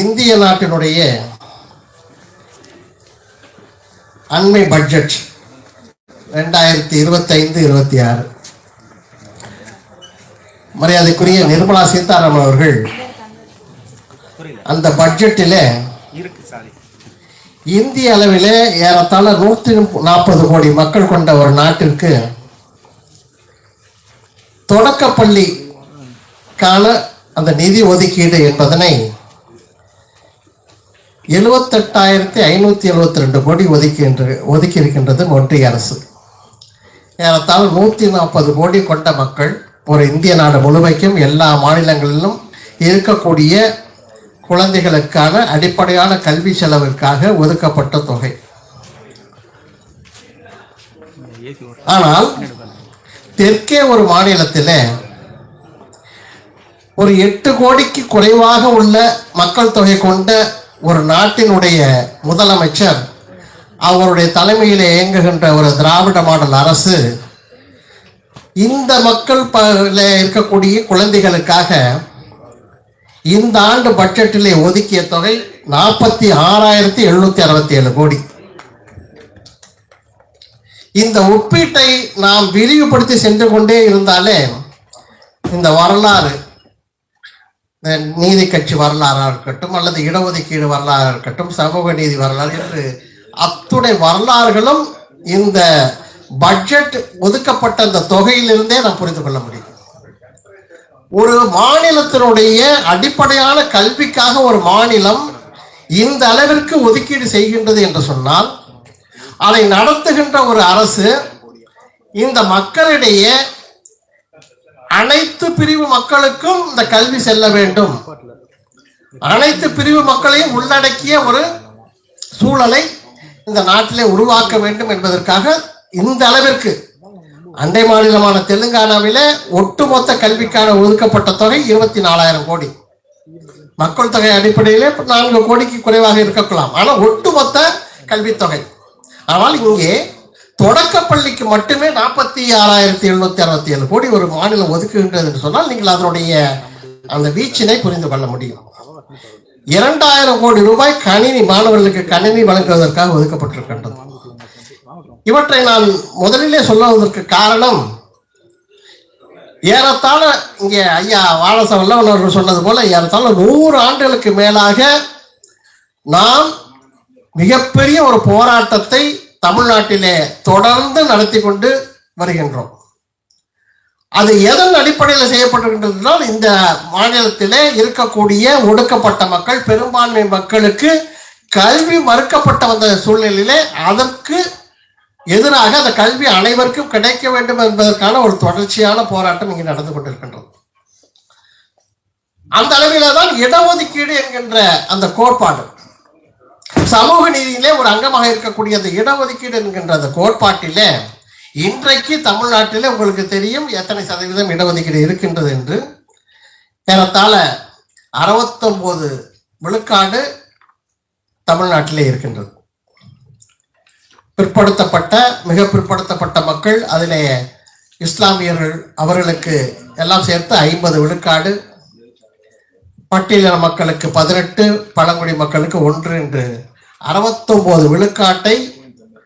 இந்திய நாட்டினுடைய அண்மை பட்ஜெட் ரெண்டாயிரத்தி இருபத்தைந்து இருபத்தி ஆறு மரியாதைக்குரிய நிர்மலா சீதாராமன் அவர்கள் அந்த பட்ஜெட்டிலே இந்திய அளவிலே ஏறத்தாழ நூற்றி நாற்பது கோடி மக்கள் கொண்ட ஒரு நாட்டிற்கு தொடக்கப்பள்ளிக்கான அந்த நிதி ஒதுக்கீடு என்பதனை எழுபத்தெட்டாயிரத்தி ஐநூற்றி எழுபத்தி ரெண்டு கோடி ஒதுக்கின்ற ஒதுக்கி இருக்கின்றது ஒன்றிய அரசு. ஏறத்தால் நூற்றி நாற்பது கோடி கொண்ட மக்கள் ஒரு இந்திய நாடு முழுமைக்கும் எல்லா மாநிலங்களிலும் இருக்கக்கூடிய குழந்தைகளுக்கான அடிப்படையான கல்வி செலவிற்காக ஒதுக்கப்பட்ட தொகை. ஆனால் தெற்கே ஒரு மாநிலத்தில் ஒரு எட்டு கோடிக்கு குறைவாக உள்ள மக்கள் தொகை கொண்ட ஒரு நாட்டினுடைய முதலமைச்சர் அவருடைய தலைமையில் இயங்குகின்ற ஒரு திராவிட மாடல் அரசு இந்த மக்கள் ப இருக்கக்கூடிய குழந்தைகளுக்காக இந்த ஆண்டு பட்ஜெட்டிலே ஒதுக்கிய தொகை நாற்பத்தி ஆறாயிரத்தி எழுநூத்தி அறுபத்தி ஏழு கோடி. இந்த ஒப்பீட்டை நாம் விரிவுபடுத்தி சென்று கொண்டே இருந்தாலே இந்த வரலாறு நீதி கட்சி வரலாறாக இருக்கட்டும் அல்லது இடஒதுக்கீடு வரலாறாக இருக்கட்டும் சமூக நீதி வரலாறு என்று அத்துடைய வரலாறுகளும் இந்த பட்ஜெட் ஒதுக்கப்பட்ட அந்த தொகையிலிருந்தே நான் புரிந்து கொள்ள முடியும். ஒரு மாநிலத்தினுடைய அடிப்படையான கல்விக்காக ஒரு மாநிலம் இந்த அளவிற்கு ஒதுக்கீடு செய்கின்றது என்று சொன்னால் அதை நடத்துகின்ற ஒரு அரசு இந்த மக்களிடையே அனைத்து பிரிவு மக்களுக்கும் இந்த கல்வி செல்ல வேண்டும். அனைத்து பிரிவு மக்களையும் உள்ளடக்கிய ஒரு சூழலை இந்த நாட்டிலே உருவாக்க வேண்டும் என்பதற்காக இந்த அளவிற்கு அண்டை மாநிலமான தெலுங்கானாவிலே ஒட்டுமொத்த கல்விக்கான ஒதுக்கப்பட்ட தொகை இருபத்தி நாலாயிரம் கோடி. மக்கள் தொகை அடிப்படையிலே நான்கு கோடிக்கு குறைவாக இருக்கலாம். ஆனால் ஒட்டுமொத்த கல்வித்தொகை. ஆனால் இங்கே தொடக்கப்பள்ளிக்கு மட்டுமே நாற்பத்தி ஆறாயிரத்தி எழுநூத்தி அறுபத்தி ஏழு கோடி ஒரு மாநிலம் ஒதுக்குகின்றது என்று சொன்னால் நீங்கள் அதனுடைய அந்த வீச்சினை புரிந்து கொள்ள முடியும். இரண்டாயிரம் கோடி ரூபாய் கணினி மாணவர்களுக்கு கணினி வழங்குவதற்காக ஒதுக்கப்பட்டிருக்கின்றது. இவற்றை நான் முதலிலே சொல்லுவதற்கு காரணம் ஏறத்தாழ இங்கே ஐயா வாழசவல்லவன் அவர்கள் சொன்னது போல ஏறத்தாழ நூறு ஆண்டுகளுக்கு மேலாக நாம் மிகப்பெரிய ஒரு போராட்டத்தை தமிழ்நாட்டிலே தொடர்ந்து நடத்தி கொண்டு வருகின்றோம். அது எதன் அடிப்படையில் செய்யப்பட்டிருக்கின்றது இந்த மாநிலத்திலே இருக்கக்கூடிய ஒடுக்கப்பட்ட மக்கள் பெரும்பான்மை மக்களுக்கு கல்வி மறுக்கப்பட்ட வந்த சூழ்நிலையிலே அதற்கு எதிராக அந்த கல்வி அனைவருக்கும் கிடைக்க வேண்டும் என்பதற்கான ஒரு தொடர்ச்சியான போராட்டம் இங்கு நடந்து கொண்டிருக்கின்றது. அந்த அளவில தான் இடஒதுக்கீடு என்கின்ற அந்த கோட்பாடு சமூக நீதியிலே ஒரு அங்கமாக இருக்கக்கூடிய அந்த இடஒதுக்கீடு என்கின்ற அந்த கோட்பாட்டிலே இன்றைக்கு தமிழ்நாட்டில் உங்களுக்கு தெரியும் எத்தனை சதவீதம் இடஒதுக்கீடு இருக்கின்றது என்று. ஏறத்தாழ அறுபத்தொன்பது விழுக்காடு தமிழ்நாட்டிலே இருக்கின்றது. பிற்படுத்தப்பட்ட மிக பிற்படுத்தப்பட்ட மக்கள் அதிலே இஸ்லாமியர்கள் அவர்களுக்கு எல்லாம் சேர்த்து ஐம்பது விழுக்காடு பட்டியலின மக்களுக்கு பதினெட்டு பழங்குடி மக்களுக்கு ஒன்று என்று அறுபத்தொன்பது விழுக்காட்டை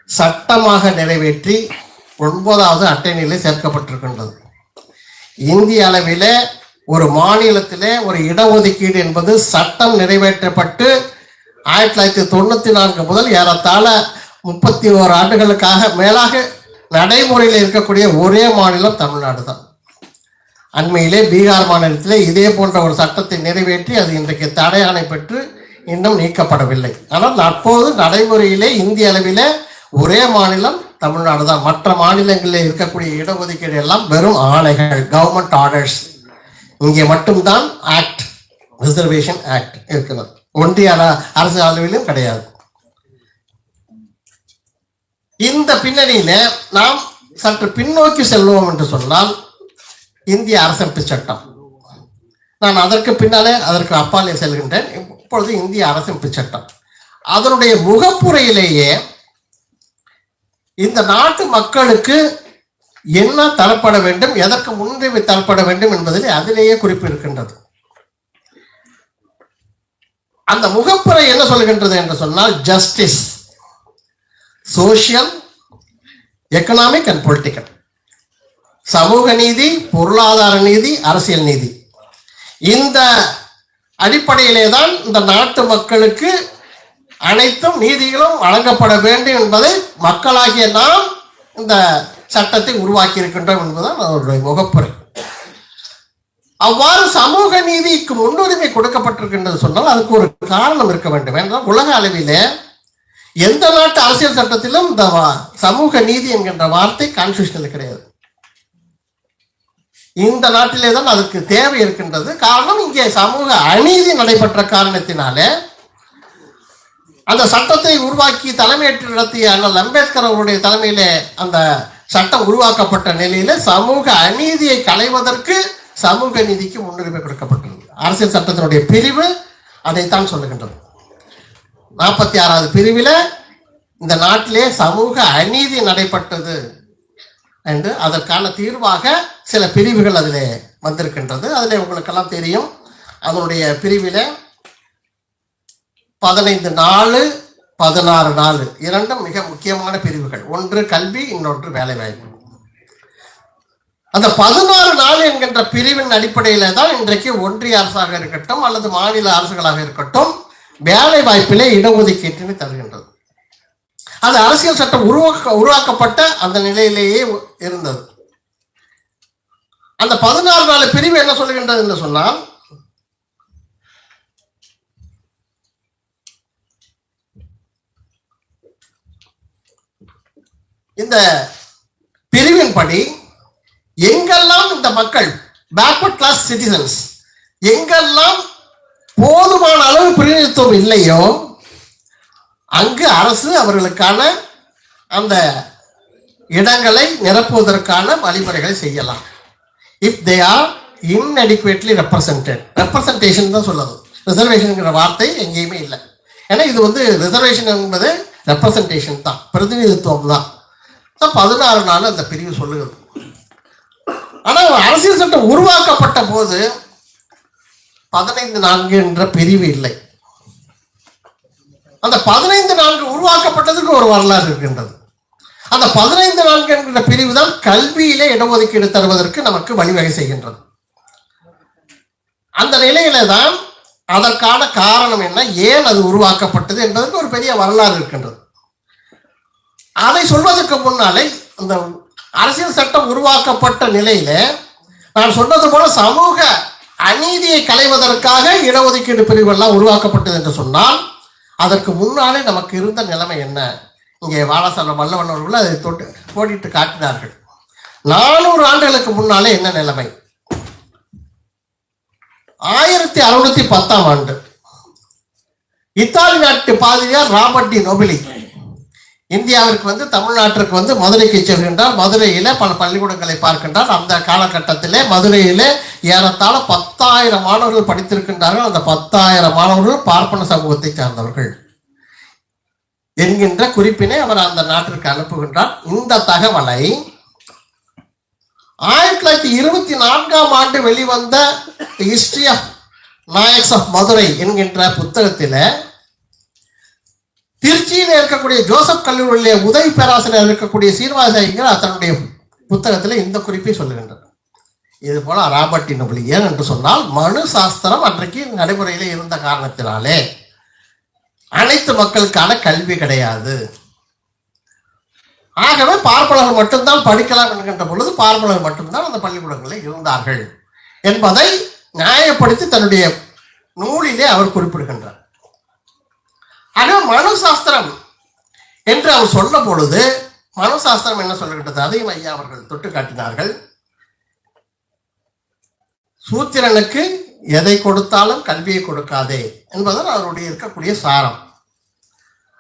சட்டமாக நிறைவேற்றி ஒன்பதாவது அட்டை சேர்க்கப்பட்டிருக்கின்றது. இந்திய அளவிலே ஒரு மாநிலத்திலே ஒரு இடஒதுக்கீடு என்பது சட்டம் நிறைவேற்றப்பட்டு ஆயிரத்தி தொள்ளாயிரத்தி தொண்ணூத்தி நான்கு முதல் ஏறத்தாழ முப்பத்தி ஓரு ஆண்டுகளுக்காக மேலாக நடைமுறையில் இருக்கக்கூடிய ஒரே மாநிலம் தமிழ்நாடு தான் அண்மையிலே பீகார் மாநிலத்திலே இதே போன்ற ஒரு சட்டத்தை நிறைவேற்றி அது இன்றைக்கு தடையாணை பெற்று இன்னும் நீக்கப்படவில்லை. ஆனால் அப்போது நடைமுறையிலே இந்திய அளவிலே ஒரே மாநிலம் தமிழ்நாடு தான். மற்ற மாநிலங்களில் இருக்கக்கூடிய இடஒதுக்கீடு எல்லாம் வெறும் ஆணைகள் கவர்மெண்ட் ஆர்டர்ஸ் இங்கே மட்டும்தான் ஆக்ட் ரிசர்வேஷன் ஆக்ட் இருக்கிறது. ஒன்றிய அர- அரசு அளவிலும் கிடையாது. இந்த பின்னணியில நாம் சற்று பின்னோக்கி செல்வோம் என்று சொன்னால் இந்திய அரசமைப்பு சட்டம். நான் அதற்கு பின்னாலே அதற்கு அப்பாலே செல்கின்றேன். இப்பொழுது இந்திய அரசமைப்பு சட்டம். அதனுடைய முகப்புரையிலேயே இந்த நாட்டு மக்களுக்கு என்ன தரப்பட வேண்டும் எதற்கு முன்னுரிமை தரப்பட வேண்டும் என்பதிலே அதிலேயே குறிப்பு இருக்கின்றது அந்த முகப்புரை என்ன சொல்கின்றது என்று சொன்னால் justice social economic and political சமூக நீதி பொருளாதார நீதி அரசியல் நீதி. இந்த அடிப்படையிலே தான் இந்த நாட்டு மக்களுக்கு அனைத்தும் நீதிகளும் வழங்கப்பட வேண்டும் என்பதை மக்களாகிய நாம் இந்த சட்டத்தை உருவாக்கி இருக்கின்றோம் என்பதுதான் அவருடைய முகப்புரை. அவ்வாறு சமூக நீதிக்கு முன்னுரிமை கொடுக்கப்பட்டிருக்கின்றது சொன்னால் அதுக்கு ஒரு காரணம் இருக்க வேண்டும். என்றால் உலக அளவிலே எந்த நாட்டு அரசியல் சட்டத்திலும் இந்த வா- சமூக நீதி என்கின்ற வார்த்தை கான்ஸ்டியூஷனில் கிடையாது. இந்த நாட்டிலே தான் அதுக்கு தேவை இருக்கின்றது. காரணம் இங்கே சமூக அநீதி நடைபெற்ற காரணத்தினாலே அந்த சட்டத்தை உருவாக்கி தலைமையேற்று நடத்திய அண்ணல் அம்பேத்கர் அவருடைய தலைமையிலே அந்த சட்டம் உருவாக்கப்பட்ட நிலையில சமூக அநீதியை களைவதற்கு சமூக நீதிக்கு முன்னுரிமை கொடுக்கப்பட்டுள்ளது. அரசியல் சட்டத்தினுடைய பிரிவு அதைத்தான் சொல்லுகின்றது. நாற்பத்தி ஆறாவது பிரிவில் இந்த நாட்டிலே சமூக அநீதி நடைபெற்றது. என்று அதற்கான தீர்வாக சில பிரிவுகள் அதிலே வந்திருக்கின்றது. அதில் உங்களுக்கெல்லாம் தெரியும். அதனுடைய பிரிவில் பதினைந்து நாலு பதினாறு நாலு. இரண்டும் மிக முக்கியமான பிரிவுகள். ஒன்று கல்வி இன்னொன்று வேலைவாய்ப்பு. அந்த பதினாறு நாள் என்கின்ற பிரிவின் அடிப்படையில தான் இன்றைக்கு ஒன்றிய அரசாக இருக்கட்டும் அல்லது மாநில அரசுகளாக இருக்கட்டும் வேலை வாய்ப்பிலே இடஒதுக்கீட்டினை தருகின்றது. அது அரசியல் சட்டம் உருவாக்க உருவாக்கப்பட்ட அந்த நிலையிலேயே இருந்தது. அந்த பதினாறு நாள் பிரிவு என்ன சொல்கின்றது என்று சொன்னால் இந்த பிரிவின்படி எங்கெல்லாம் இந்த மக்கள் பேக்வர்ட் கிளாஸ் சிட்டிசன்ஸ் எங்கெல்லாம் போதுமான அளவு பிரதிநிதித்துவம் இல்லையோ அங்கு அரசு அவர்களுக்கான அந்த இடங்களை நிரப்புவதற்கான வழிமுறைகளை செய்யலாம். If they are inadequately represented representation தான் சொல்லுது ரிசர்வேஷனுங்கிற வார்த்தை எங்கேயுமே இல்லை. ஏன்னா இது வந்து ரிசர்வேஷன் என்பது ரெப்ரசன்டேஷன் தான் பிரதிநிதித்துவம் தான். தான் பதினாறு நாள் அந்த பிரிவு சொல்லுகிறது. ஆனால் அரசியல் சட்டம் உருவாக்கப்பட்ட போது பதினைந்து நான்கு என்ற பிரிவு இல்லை. அந்த பதினைந்து நான்கு உருவாக்கப்பட்டதுக்கு ஒரு வரலாறு இருக்கின்றது. அந்த பதினைந்து நான்கு என்கிற பிரிவு தான் கல்வியிலே இடஒதுக்கீடு தருவதற்கு நமக்கு வழிவகை செய்கின்றது. அந்த நிலையில தான் அதற்கான காரணம் என்ன? ஏன் அது உருவாக்கப்பட்டது என்பதற்கு ஒரு பெரிய வரலாறு இருக்கின்றது. அதை சொல்வதற்கு முன்னாலே இந்த அரசியல் சட்டம் உருவாக்கப்பட்ட நிலையில நான் சொன்னது போல சமூக அநீதியை களைவதற்காக இடஒதுக்கீடு பிரிவெல்லாம் உருவாக்கப்பட்டது என்று சொன்னால் அதற்கு முன்னாலே நமக்கு இருந்த நிலைமை என்ன? இங்கே வாழசால வல்லவன் அவர்கள் அதை தொட்டு போட்டிட்டு காட்டினார்கள். நானூறு ஆண்டுகளுக்கு முன்னாலே என்ன நிலைமை? ஆயிரத்தி அறுநூத்தி பத்தாம் ஆண்டு. இத்தாலி நாட்டு பாதிரியார் ராபர்டி நொபிலி. இந்தியாவிற்கு வந்து தமிழ்நாட்டிற்கு வந்து மதுரைக்கு செல்கின்றார். மதுரையில பல பள்ளிக்கூடங்களை பார்க்கின்றார். அந்த காலகட்டத்திலே மதுரையிலே ஏறத்தாழ பத்தாயிரம் மாணவர்கள் படித்திருக்கின்றார்கள். அந்த பத்தாயிரம் மாணவர்கள் பார்ப்பன சமூகத்தை சார்ந்தவர்கள். என்கின்ற குறிப்பினை அவர் அந்த நாட்டிற்கு அனுப்புகின்றார். இந்த தகவலை ஆயிரத்தி தொள்ளாயிரத்தி இருபத்தி நான்காம் ஆண்டு வெளிவந்த history of Nayaks of Madurai என்கின்ற புத்தகத்தில் திருச்சியில் இருக்கக்கூடிய ஜோசப் கல்லூரியிலே உதவி பேராசிரியர் இருக்கக்கூடிய சீனிவாச ஐயர் தன்னுடைய புத்தகத்தில் இந்த குறிப்பை சொல்லுகின்றார். இது போல ராபர்ட் நொபலி ஏன் என்று சொன்னால் மனு சாஸ்திரம் அன்றைக்கு நடைமுறையில் இருந்த காரணத்தினாலே அனைத்து மக்களுக்கான கல்வி கிடையாது. ஆகவே பார்ப்பனர்கள் மட்டும்தான் படிக்கலாம் என்கின்ற பொழுது பார்ப்பனர்கள் மட்டும்தான் அந்த பள்ளிக்கூடங்களில் இருந்தார்கள் என்பதை நியாயப்படுத்தி தன்னுடைய நூலிலே அவர் குறிப்பிடுகின்றார். ஆனா மனு சாஸ்திரம் என்று அவர் சொன்ன பொழுது மனு சாஸ்திரம் என்ன சொல்லுகின்றது? அதையும் ஐயா அவர்கள் தொட்டு காட்டினார்கள். சூத்திரனுக்கு எதை கொடுத்தாலும் கல்வியை கொடுக்காதே என்பதன் அவருடைய இருக்கக்கூடிய சாரம்.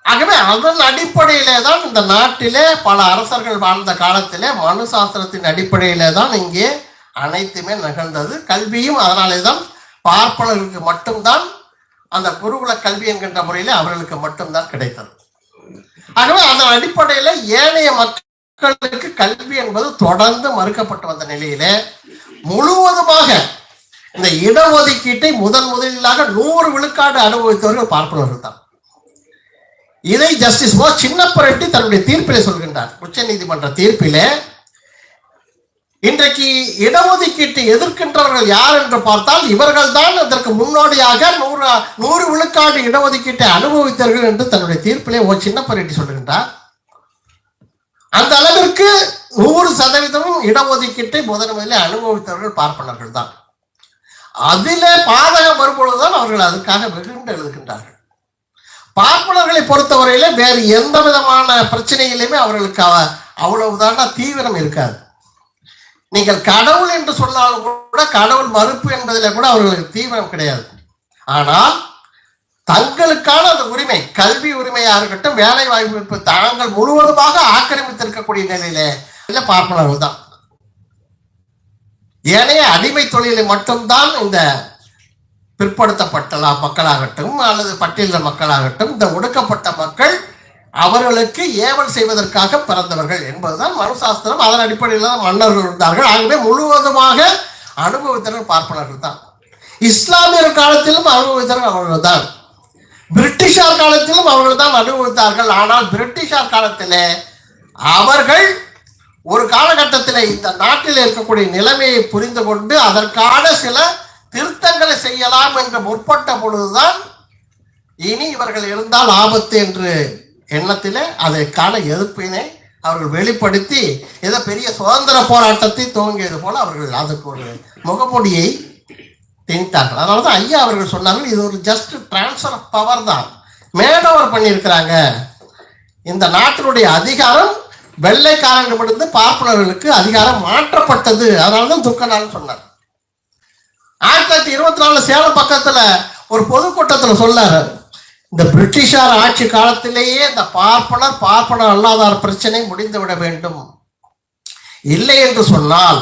ஆகவே அதன் அடிப்படையிலே தான் இந்த நாட்டிலே பல அரசர்கள் வாழ்ந்த காலத்திலே மனு சாஸ்திரத்தின் அடிப்படையிலே தான் இங்கே அனைத்துமே நிகழ்ந்தது. கல்வியும் அதனாலே தான் பார்ப்பனர்களுக்கு மட்டும்தான் அந்த குருகுல கல்வி என்கின்ற முறையில அவர்களுக்கு மட்டும்தான் கிடைத்தது. ஆகவே அதன் அடிப்படையில ஏனைய மக்களுக்கு கல்வி என்பது தொடர்ந்து மறுக்கப்பட்டு வந்த நிலையிலே முழுவதுமாக இந்த இடஒதுக்கீட்டை முதன் முதலிலாக நூறு விழுக்காடு அனுபவித்தவர்கள் பார்ப்பனர்கள் தான். இதை ஜஸ்டிஸ் ஓ சின்னப்ப ரெட்டி தன்னுடைய தீர்ப்பிலே சொல்கின்றார். உச்ச நீதிமன்ற தீர்ப்பிலே இன்றைக்கு இடஒதுக்கீட்டை எதிர்க்கின்றவர்கள் யார் என்று பார்த்தால் இவர்கள் தான் அதற்கு முன்னோடியாக நூறு நூறு விழுக்காடு இடஒதுக்கீட்டை அனுபவித்தார்கள் என்று தன்னுடைய தீர்ப்பிலே ஓ சின்னப்ப ரெட்டி சொல்கின்றார் அந்த அளவிற்கு நூறு சதவீதமும் இடஒதுக்கீட்டை முதன் முதலில் அனுபவித்தவர்கள் பார்ப்பனர்கள் தான். அதிலே பாதகம் வரும்பொழுதுதான் அவர்கள் அதுக்காக வெகுண்டு எழுதுகின்றார்கள். பார்ப்பனர்களை பொறுத்தவரையிலே வேறு எந்த விதமான பிரச்சனையிலுமே அவர்களுக்கு அவ்வளவுதான தீவிரம் இருக்காது. நீங்கள் கடவுள் என்று சொன்னாலும் கூட கடவுள் மறுப்பு என்பதில் கூட அவர்களுக்கு தீவிரம் கிடையாது. ஆனால் தங்களுக்கான அந்த உரிமை கல்வி உரிமையாக இருக்கட்டும் வேலை வாய்ப்பு தாங்கள் முழுவதுமாக ஆக்கிரமித்திருக்கக்கூடிய நிலையிலே இல்ல பார்ப்பனர்கள் தான். ஏனைய அடிமை தொழிலை மட்டும்தான் இந்த பிற்படுத்தப்பட்ட மக்களாகட்டும் அல்லது பட்டியல மக்களாகட்டும் இந்த ஒடுக்கப்பட்ட மக்கள் அவர்களுக்கு ஏவல் செய்வதற்காக பிறந்தவர்கள் என்பதுதான் மனுசாஸ்திரம். அதன் அடிப்படையில் தான் மன்னர்கள் இருந்தார்கள். ஆகவே முழுவதுமாக அனுபவித்தனர் பார்ப்பனர்கள் தான். இஸ்லாமியர் காலத்திலும் அனுபவித்தனர் அவர்கள் தான். பிரிட்டிஷார் காலத்திலும் அவர்கள் தான் அனுபவித்தார்கள். ஆனால் பிரிட்டிஷார் காலத்திலே அவர்கள் ஒரு காலகட்டத்தில் இந்த நாட்டில் இருக்கக்கூடிய நிலைமையை புரிந்து கொண்டு அதற்கான சில திருத்தங்களை செய்யலாம் என்று முற்பட்ட பொழுதுதான் இனி இவர்கள் இருந்தால் ஆபத்து என்று எண்ணத்திலே அதற்கான எதிர்ப்பினை அவர்கள் வெளிப்படுத்தி ஏதோ பெரிய சுதந்திர போராட்டத்தை துவங்கியது போல அவர்கள் அதுக்கு ஒரு முகமூடியை திணித்தார்கள். அதனால தான் ஐயா அவர்கள் சொன்னார்கள் இது ஒரு ஜஸ்ட் டிரான்ஸ்ஃபர் ஆஃப் பவர் தான். மேடோவர் பண்ணியிருக்கிறாங்க. இந்த நாட்டினுடைய அதிகாரம் வெள்ளைக்காரங்களிடமிருந்து பார்ப்பனர்களுக்கு அதிகாரம் மாற்றப்பட்டது. அதனால தான் துக்க சொன்னார். ஆயிரத்தி தொள்ளாயிரத்தி இருபத்தி நாலு சேலம் பக்கத்துல ஒரு பொதுக்கூட்டத்தில் சொன்னார். இந்த பிரிட்டிஷார் ஆட்சி காலத்திலேயே இந்த பார்ப்பனர் பார்ப்பனர் அல்லாதார் பிரச்சனை முடிந்து விட வேண்டும். இல்லை என்று சொன்னால்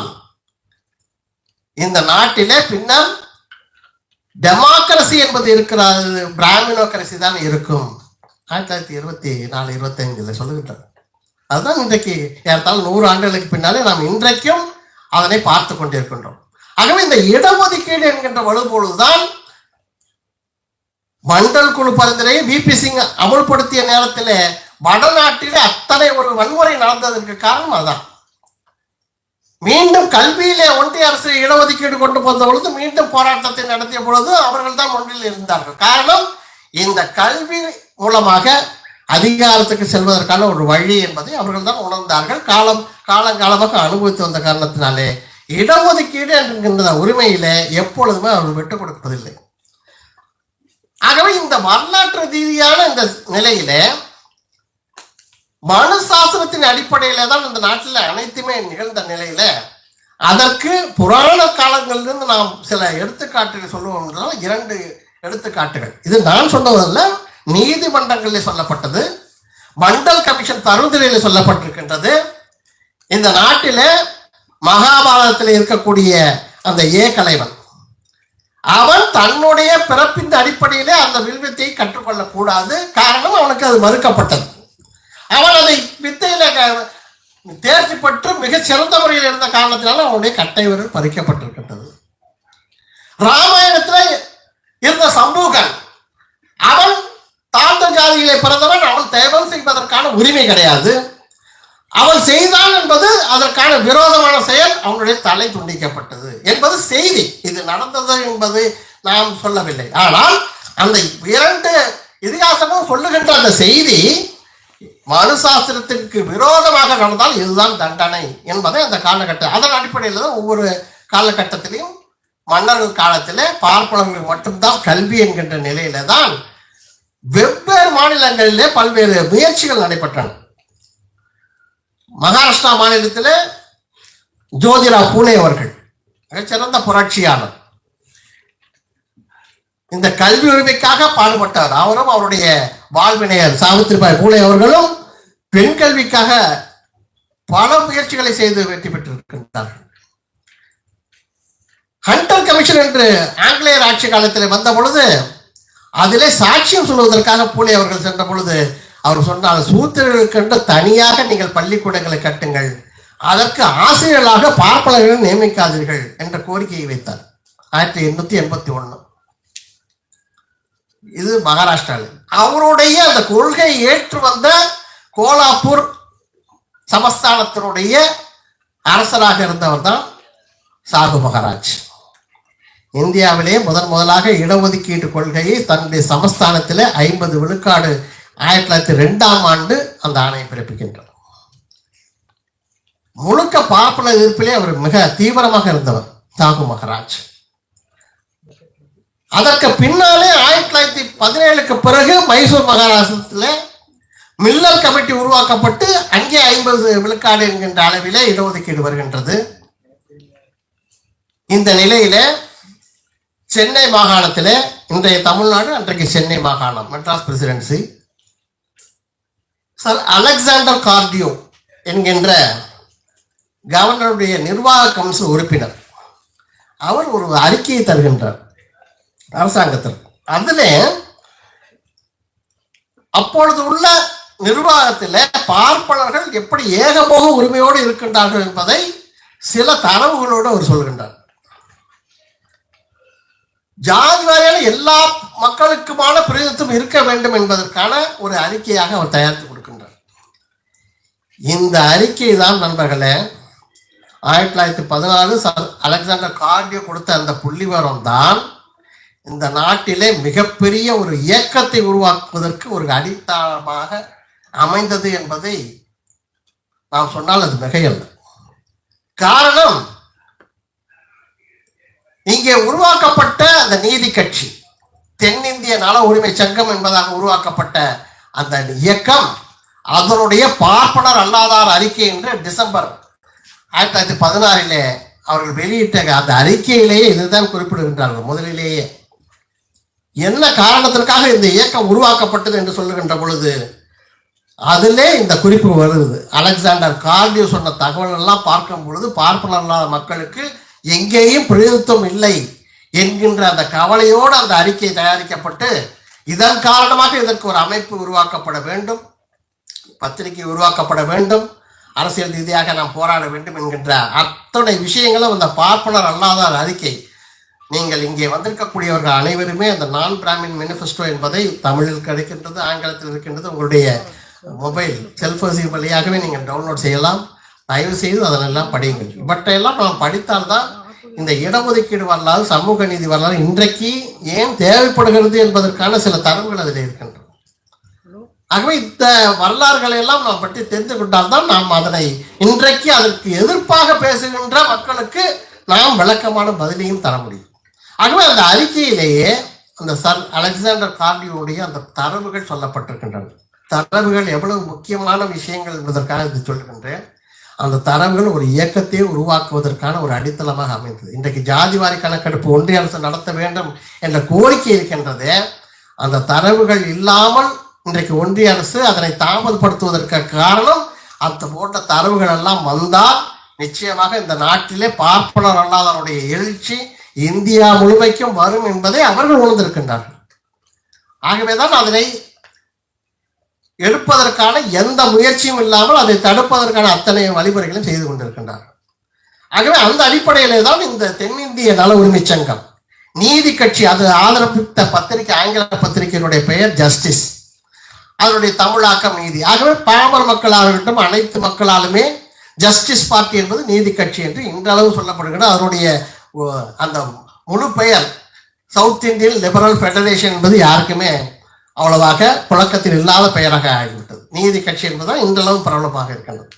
இந்த நாட்டிலே பின்னர் டெமோக்ரசி என்பது இருக்கிறது பிராமினோக்ரசி தான் இருக்கும். ஆயிரத்தி தொள்ளாயிரத்தி இருபத்தி நாலு இருபத்தைந்துல சொல்லுகின்றார். அதுதான் இன்றைக்கு ஏறத்தாழ நூறு ஆண்டுகளுக்கு பின்னாலே நாம் இன்றைக்கும் அதனை பார்த்து கொண்டிருக்கின்றோம். ஆகவே இந்த இடஒதுக்கீடு என்கின்ற வலுப்பொழுதுதான் மண்டல் குழு பரிந்துரையை விபி சிங் அமுல்படுத்திய நேரத்திலே வடநாட்டில் அத்தனை ஒரு வன்முறை நடந்ததற்கு காரணம் அதான். மீண்டும் கல்வியிலே ஒன்றிய அரசு இடஒதுக்கீடு கொண்டு வந்த பொழுது மீண்டும் போராட்டத்தை நடத்திய பொழுது அவர்கள் தான் ஒன்றில் இருந்தார்கள். காரணம் இந்த கல்வி மூலமாக அதிகாரத்துக்கு செல்வதற்கான ஒரு வழி என்பதை அவர்கள் தான் உணர்ந்தார்கள். காலம் காலங்காலமாக அனுபவித்து வந்த காரணத்தினாலே இடஒதுக்கீடு என்கின்ற உரிமையிலே எப்பொழுதுமே அவர்கள் விட்டுக் கொடுப்பதில்லை. ஆகவே இந்த வரலாற்று ரீதியான இந்த நிலையில மனு சாஸ்திரத்தின் அடிப்படையில தான் இந்த நாட்டில் அனைத்துமே நிகழ்ந்த நிலையில அதற்கு புராண காலங்களிலிருந்து நாம் சில எடுத்துக்காட்டுகள் சொல்லுவோம் என்றால் இரண்டு எடுத்துக்காட்டுகள். இது நான் சொன்னதல்ல நீதிமன்றங்களில் சொல்லப்பட்டது மண்டல் கமிஷன் பரிந்துரையில் சொல்லப்பட்டிருக்கின்றது. இந்த நாட்டில மகாபாரதத்தில் இருக்கக்கூடிய அந்த ஏ கலைவன் அவன் தன்னுடைய பிறப்பின் அடிப்படையிலே அந்த வில்வித்தை கற்றுக்கொள்ளக்கூடாது. காரணம் அவனுக்கு அது மறுக்கப்பட்டது. அவன் அதை வித்தையில தேர்ச்சி பெற்று மிகச் சிறந்த முறையில் இருந்த காரணத்தினால அவனுடைய கட்டை விரல் பறிக்கப்பட்டிருக்கின்றது. ராமாயணத்துல இருந்த சம்பூகன் அவன் தாழ்ந்த ஜாதியிலே பிறந்தவன் அவன் தேவம் செய்வதற்கான உரிமை கிடையாது. அவள் செய்தான் என்பது அதற்கான விரோதமான செயல். அவனுடைய தலை துண்டிக்கப்பட்டது என்பது செய்தி. இது நடந்தது என்பது நாம் சொல்லவில்லை. ஆனால் அந்த இரண்டு இதிகாசமும் சொல்லுகின்ற அந்த செய்தி மனுசாஸ்திரத்திற்கு விரோதமாக நடந்தால் இதுதான் தண்டனை என்பதை அந்த காலகட்டம் அதன் அடிப்படையில் தான் ஒவ்வொரு காலகட்டத்திலையும் மன்னர்கள் காலத்திலே பார்ப்பனர்கள் மட்டும்தான் கல்வி என்கின்ற நிலையில தான் வெவ்வேறு மாநிலங்களிலே பல்வேறு முயற்சிகள் நடைபெற்றன. மகாராஷ்டிரா மாநிலத்திலே ஜோதிரா பூனே அவர்கள் மிகச்சிறந்த புரட்சியாளர். இந்த கல்வி உரிமைக்காக பாடுபட்டார். அவரும் அவருடைய வாழ்வினையர் சாவித்திரிபாய் பூலே அவர்களும் பெண் கல்விக்காக பல முயற்சிகளை செய்து வெற்றி பெற்றிருக்கின்றார்கள். ஹண்டர் கமிஷன் என்று ஆங்கிலேயர் ஆட்சி காலத்தில் வந்த பொழுது அதிலே சாட்சியம் சொல்வதற்காக பூனே அவர்கள் சென்ற பொழுது அவர் சொன்னார் சூத்திரர்களுக்கென்று தனியாக நீங்கள் பள்ளிக்கூடங்களை கட்டுங்கள். அதற்கு ஆசிரியர்களாக பார்ப்பனர்கள் நியமிக்காதீர்கள் என்ற கோரிக்கையை வைத்தார். ஆயிரத்தி எண்ணூத்தி எண்பத்தி ஒண்ணு. இது மகாராஷ்டிராவில் அவருடைய அந்த கொள்கையை ஏற்று வந்த கோலாப்பூர் சமஸ்தானத்தினுடைய அரசராக இருந்தவர் தான் சாகு மகாராஜ். இந்தியாவிலே முதன் முதலாக இடஒதுக்கீட்டு கொள்கையை தன்னுடைய சமஸ்தானத்தில் ஐம்பது விழுக்காடு ஆயிரத்தி தொள்ளாயிரத்தி ரெண்டாம் ஆண்டு அந்த ஆணையை பிறப்பிக்கின்றார். முழுக்க பார்ப்பன எதிர்ப்பிலே அவர் மிக தீவிரமாக இருந்தவர் தாகு மகாராஜ். அதற்கு பின்னாலே ஆயிரத்தி தொள்ளாயிரத்தி பதினேழுக்கு பிறகு மைசூர் மகாராஷ்டிரத்தில் மில்லர் கமிட்டி உருவாக்கப்பட்டு அங்கே ஐம்பது விழுக்காடு என்கின்ற அளவிலே இடஒதுக்கீடு வருகின்றது. இந்த நிலையில சென்னை மாகாணத்தில் இன்றைய தமிழ்நாடு அன்றைக்கு சென்னை மாகாணம் Madras presidency sir Alexander Cardew என்கின்ற கவர்னருடைய நிர்வாக கவுன்சில் உறுப்பினர். அவர் ஒரு அறிக்கையை தருகின்றார் அரசாங்கத்தில். அதில் அப்பொழுது உள்ள நிர்வாகத்தில் பார்ப்பனர்கள் எப்படி ஏகபோக உரிமையோடு இருக்கின்றார்கள் என்பதை சில தரவுகளோடு அவர் சொல்கின்றார். ஜாதி வாரியான எல்லா மக்களுக்குமான பிரதிநிதித்துவம் இருக்க வேண்டும் என்பதற்கான ஒரு அறிக்கையாக அவர் தயாரித்து இந்த அறிக்கை தான் நண்பர்களே ஆயிரத்தி தொள்ளாயிரத்தி பதினாலு அலெக்சாண்டர் கார்டியோ கொடுத்த அந்த புள்ளிவரம் தான் இந்த நாட்டிலே மிகப்பெரிய ஒரு இயக்கத்தை உருவாக்குவதற்கு ஒரு அடித்தளமாக அமைந்தது என்பதை நாம் சொன்னால் அது மிகையல்ல. காரணம் இங்கே உருவாக்கப்பட்ட அந்த நீதி கட்சி தென்னிந்திய நல உரிமை சங்கம் என்பதாக உருவாக்கப்பட்ட அந்த இயக்கம் அதனுடைய பார்ப்பனர் அல்லாதார் அறிக்கை என்று டிசம்பர் ஆயிரத்தி தொள்ளாயிரத்தி பதினாறிலே அவர்கள் வெளியிட்ட அந்த அறிக்கையிலேயே இதுதான் குறிப்பிடுகின்றார்கள். முதலிலேயே என்ன காரணத்திற்காக இந்த இயக்கம் உருவாக்கப்பட்டது என்று சொல்லுகின்ற பொழுது அதிலே இந்த குறிப்பு வருது. அலெக்சாண்டர் கார்டியோ சொன்ன தகவல் எல்லாம் பார்க்கும் பொழுது பார்ப்பனர் இல்லாத மக்களுக்கு எங்கேயும் பிரதிநிதித்துவம் இல்லை என்கின்ற அந்த கவலையோடு அந்த அறிக்கை தயாரிக்கப்பட்டு இதன் காரணமாக இதற்கு ஒரு அமைப்பு உருவாக்கப்பட வேண்டும். பத்திரிகை உருவாக்கப்பட வேண்டும். அரசியல் ரீதியாக நாம் போராட வேண்டும் என்கின்ற அத்தனை விஷயங்களும் அந்த பார்ப்பனர் அல்லாதார் அறிக்கை. நீங்கள் இங்கே வந்திருக்கக்கூடியவர்கள் அனைவருமே அந்த நான் பிராமின் மெனிஃபெஸ்டோ என்பதை தமிழில் கிடைக்கின்றது ஆங்கிலத்தில் இருக்கின்றது உங்களுடைய மொபைல் செல்போசி வழியாகவே நீங்கள் டவுன்லோட் செய்யலாம். தயவு செய்து அதனெல்லாம் படியுங்கள். இவற்றையெல்லாம் நாம் படித்தால்தான் இந்த இடஒதுக்கீடு வரலாறு சமூக நீதி வரலாறு இன்றைக்கு ஏன் தேவைப்படுகிறது என்பதற்கான சில தரவுகள் அதில் இருக்கின்றன. ஆகவே இந்த வரலாறுகளை எல்லாம் நாம் பற்றி தெரிந்து கொண்டால்தான் நாம் அதனை இன்றைக்கு அதற்கு எதிர்ப்பாக பேசுகின்ற மக்களுக்கு நாம் விளக்கமான பதிலையும் தர முடியும். ஆகவே அந்த அறிக்கையிலேயே அந்த சர் அலெக்சாண்டர் கார்டியோடைய அந்த தரவுகள் சொல்லப்பட்டிருக்கின்றன. தரவுகள் எவ்வளவு முக்கியமான விஷயங்கள் என்பதற்காக இது சொல்கின்றேன் அந்த தரவுகள் ஒரு இயக்கத்தை உருவாக்குவதற்கான ஒரு அடித்தளமாக அமைந்தது. இன்றைக்கு ஜாதிவாரி கணக்கெடுப்பு ஒன்றிய அரசு நடத்த வேண்டும் என்ற கோரிக்கை இருக்கின்றது அந்த தரவுகள் இல்லாமல் இன்றைக்கு ஒன்றிய அரசு அதனை தாமதப்படுத்துவதற்கு காரணம் அந்த போன்ற தரவுகள் எல்லாம் வந்தால் நிச்சயமாக இந்த நாட்டிலே பார்ப்பனர் அல்லாதவருடைய எழுச்சி இந்தியா முழுமைக்கும் வரும் என்பதை அவர்கள் உணர்ந்திருக்கின்றார்கள். ஆகவேதான் அதனை எடுப்பதற்கான எந்த முயற்சியும் இல்லாமல் அதை தடுப்பதற்கான அத்தனை வழிமுறைகளையும் செய்து கொண்டிருக்கின்றார்கள். ஆகவே அந்த அடிப்படையிலே தான் இந்த தென்னிந்திய நல உரிமை சங்கம். நீதி கட்சி அது ஆதரவித்த பத்திரிகை ஆங்கில பத்திரிகையினுடைய பெயர் ஜஸ்டிஸ். அதனுடைய தமிழாக்கம் நீதி. ஆகவே பாமர மக்களாக இருக்கட்டும் அனைத்து மக்களாலுமே ஜஸ்டிஸ் பார்ட்டி என்பது நீதி கட்சி என்று இன்றளவு சொல்லப்படுகிறது. அதனுடைய ஓ, அந்த முழு பெயர் சவுத் இந்தியன் லிபரல் ஃபெடரேஷன் என்பது யாருக்குமே அவ்வளவாக புழக்கத்தில் இல்லாத பெயராக ஆகிவிட்டது. நீதி கட்சி என்பதுதான் இன்றளவு பிரபலமாக இருக்கின்றது.